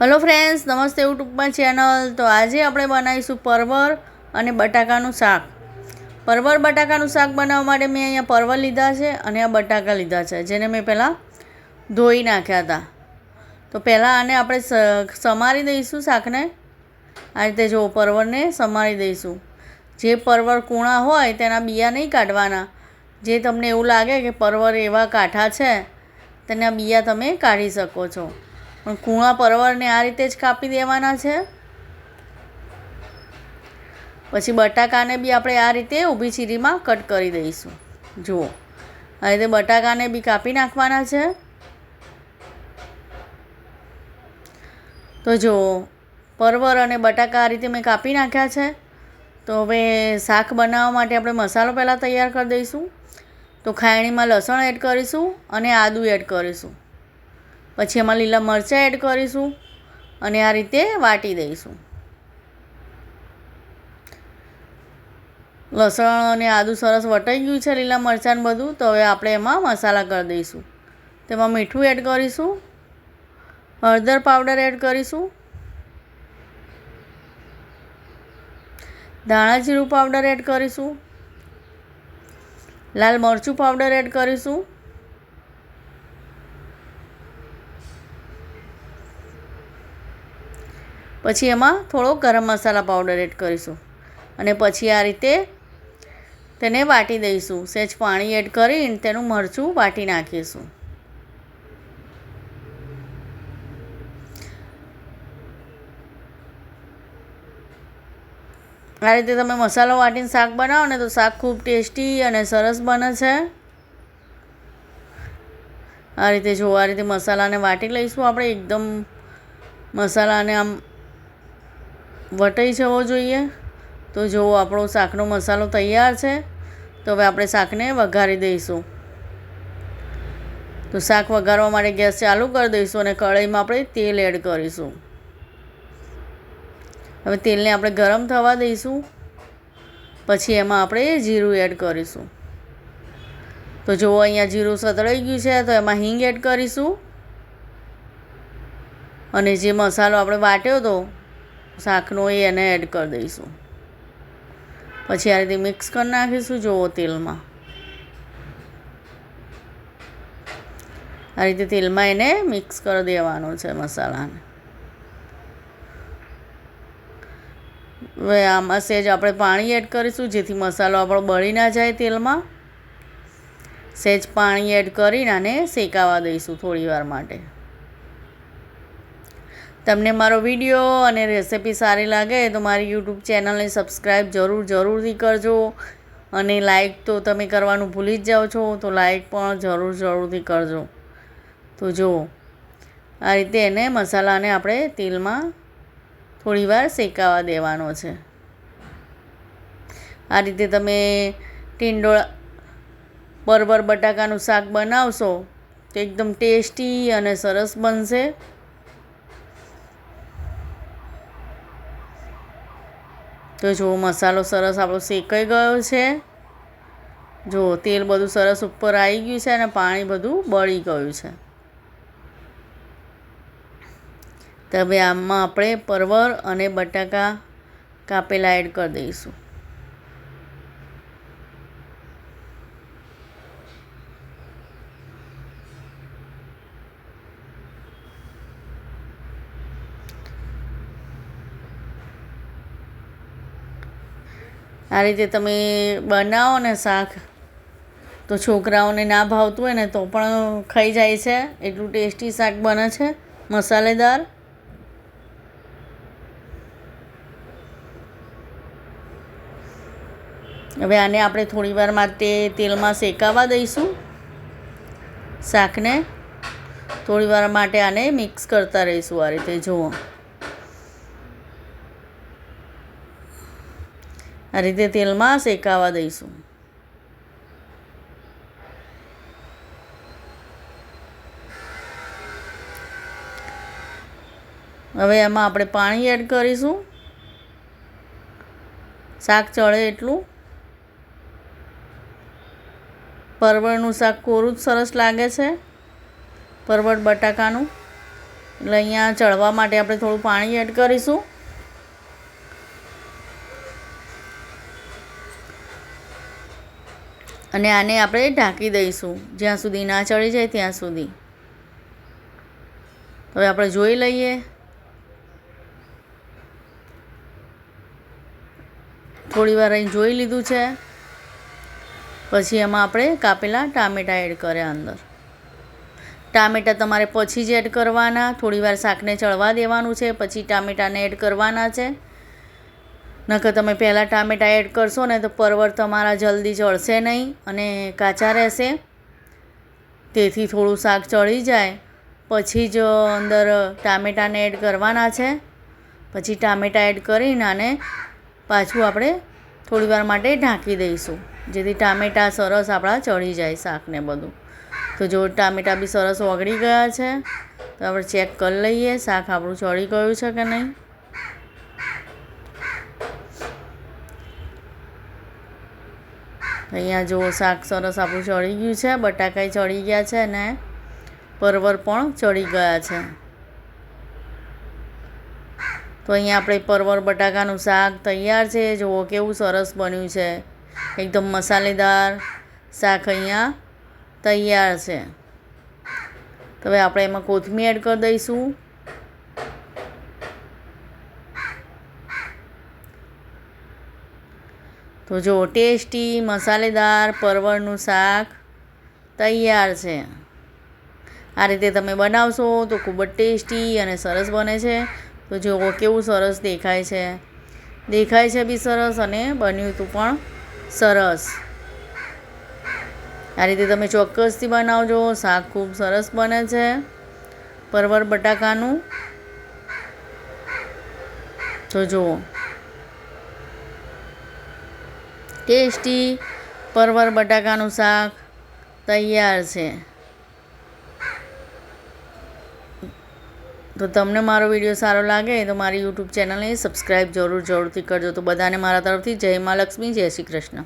Hello friends નમસ્તે યુટ્યુબમાં channel તો આજે આપણે બનાવીશું પરવર અને બટાકાનું શાક. પરવર બટાકાનું શાક બનાવવા માટે મેં અહીંયા પરવર લીધા છે અને આ બટાકા લીધા છે, જેને મેં પહેલાં ધોઈ નાખ્યા હતા. તો પહેલાં આને આપણે સમારી દઈશું શાકને. આ રીતે જો પરવરને સમારી દઈશું. જે પરવર કૂણા હોય તેના બિયા નહીં કાઢવાના. જે તમને એવું લાગે કે પરવર એવા કાંઠા છે, તેના બિયા તમે કાઢી શકો છો. પણ કૂણા પરવરને આ રીતે જ કાપી દેવાના છે. પછી બટાકાને બી આપણે આ રીતે ઊભી ચીરીમાં કટ કરી દઈશું. જુઓ, આ રીતે બટાકાને બી કાપી નાખવાના છે. તો જુઓ, પરવર અને બટાકા આ રીતે મેં કાપી નાખ્યા છે. તો હવે શાક બનાવવા માટે આપણે મસાલો પહેલાં તૈયાર કરી દઈશું. તો ખાયણીમાં લસણ એડ કરીશું અને આદું એડ કરીશું. પછી એમાં લીલા મરચાં એડ કરીશું અને આ રીતે વાટી દઈશું. લસણ અને આદું સરસ વટાઈ ગયું છે લીલા મરચાં બધું, તો હવે આપણે એમાં મસાલા કરી દઈશું. તેમાં મીઠું એડ કરીશું, હળદર પાવડર એડ કરીશું, ધાણા જીરું પાવડર એડ કરીશું, લાલ મરચું પાવડર એડ કરીશું પછી એમાં થોડો ગરમ મસાલા પાવડર એડ કરીશું. અને પછી આ રીતે તેને વાટી દઈશું. સહેજ પાણી એડ કરીને તેનું મરચું વાટી નાખીશું. આ રીતે તમે મસાલો વાટીને શાક બનાવો ને તો શાક ખૂબ ટેસ્ટી અને સરસ બને છે. આ રીતે જો આ રીતે મસાલાને વાટી લઈશું આપણે, એકદમ મસાલાને આમ વટાઈ જવો જોઈએ. તો જો આપણો શાકનો મસાલો તૈયાર છે. તો હવે આપણે શાકને વઘારી દઈશું. તો શાક વઘારવા માટે ગેસ ચાલુ કરી દઈશું અને કઢાઈમાં આપણે તેલ એડ કરીશું. હવે તેલને આપણે ગરમ થવા દઈશું. પછી એમાં આપણે જીરું એડ કરીશું. તો જુઓ, અહીંયા જીરું સતળાઈ ગયું છે, તો એમાં હિંગ એડ કરીશું. અને જે મસાલો આપણે વાટ્યો હતો શાકનો એ એને એડ કરી દઈશું. પછી આ રીતે મિક્સ કરી નાખીશું જુઓ તેલમાં. આ રીતે તેલમાં એને મિક્સ કરી દેવાનો છે મસાલાને. હવે આમાં સહેજ આપણે પાણી એડ કરીશું, જેથી મસાલો આપણો બળી ના જાય તેલમાં. સહેજ પાણી એડ કરીને આને શેકાવા દઈશું થોડી વાર માટે. તમને મારો વીડિયો અને રેસિપી સારી લાગે તો મારી યુટ્યુબ ચેનલને સબસ્ક્રાઈબ જરૂર, જરૂરથી કરજો. અને લાઈક તો તમે કરવાનું ભૂલી જ જાઓ છો, તો લાઈક પણ જરૂર, જરૂરથી કરજો. તો જુઓ આ રીતે એને મસાલાને આપણે તેલમાં થોડીવાર શેકાવા દેવાનો છે. આ રીતે તમે ટીંડોળા, બરબર બટાકાનું શાક બનાવશો તો એકદમ ટેસ્ટી અને સરસ બનશે. તો જો મસાલો સરસ આપણો શેકાઈ ગયો છે. જો તેલ બધું સરસ ઉપર આવી ગયું છે અને પાણી બધું બળી ગયું છે. તો હવે આમાં આપણે પરવર અને બટાકા કાપેલા એડ કરી દઈશું. આ રીતે તમે બનાવો ને શાક, તો છોકરાઓને ના ભાવતું હોય ને તો પણ ખાઈ જાય છે. એટલું ટેસ્ટી શાક બને છે, મસાલેદાર. હવે આને આપણે થોડી વાર માટે તેલમાં શેકાવા દઈશું શાકને. થોડી વાર માટે આને મિક્સ કરતા રહીશું આ રીતે, જુઓ. આ રીતે તેલમાં શેકાવા દઈશું. હવે એમાં આપણે પાણી એડ કરીશું. શાક ચડે એટલું. પરવળનું શાક કોરું જ સરસ લાગે છે. પરવળ બટાકાનું. એટલે અહીંયા ચડવા માટે આપણે થોડું પાણી એડ કરીશું. અને આને આપણે ઢાંકી દઈશું. જ્યાં સુધી ના ચડી જાય ત્યાં સુધી. હવે આપણે જોઈ લઈએ. થોડી વાર અહીં જોઈ લીધું છે. પછી એમાં આપણે કાપેલા ટામેટાં એડ કર્યા અંદર. ટામેટાં તમારે પછી જ એડ કરવાના. થોડી વાર શાકને ચડવા દેવાનું છે. પછી ટામેટાને એડ કરવાના છે. નકર તમે પહેલાં ટામેટાં એડ કરશો ને તો પરવર તમારા જલ્દી ચડશે નહીં અને કાચા રહેશે. તેથી થોડું શાક ચડી જાય. પછી જ અંદર ટામેટાને એડ કરવાના છે. પછી ટામેટાં એડ કરીને આને પાછું આપણે થોડીવાર માટે ઢાંકી દઈશું. જેથી ટામેટાં સરસ આપણા ચડી જાય શાકને બધું. તો જો ટામેટાં બી સરસ ઓગળી ગયા છે, તો આપણે ચેક કરી લઈએ શાક આપણું ચડી ગયું છે કે નહીં. અહીંયા જો શાક સરસ આપણું ચડી ગયું છે, બટાકાય ચડી ગયા છે અને પરવર પણ ચડી ગયા છે. તો અહીંયા આપણે પરવર, બટાકાનું શાક તૈયાર છે. જુઓ, કેવું સરસ બન્યું છે. એકદમ મસાલેદાર શાક અહીંયા તૈયાર છે. હવે આપણે એમાં કોથમીર એડ કરી દઈશું. તો જો ટેસ્ટી મસાલેદાર પરવળનું શાક તૈયાર છે. આ રીતે તમે બનાવશો તો ખૂબ જ ટેસ્ટી અને સરસ બને છે. તો જુઓ કેવું સરસ દેખાય છે? દેખાય છે બી સરસ અને બન્યું હતું પણ સરસ. આ રીતે તમે ચોક્કસથી બનાવજો. શાક ખૂબ સરસ બને છે. પરવર બટાકાનું. તો જુઓ ટેસ્ટી પરવર બટાકાનું શાક તૈયાર છે. તો તમને મારો વીડિયો સારો લાગે તો મારી યુટ્યુબ ચેનલને સબસ્ક્રાઈબ જરૂર જરૂરથી કરજો. તો બધાને મારા તરફથી જય મા લક્ષ્મી, જય શ્રી કૃષ્ણ.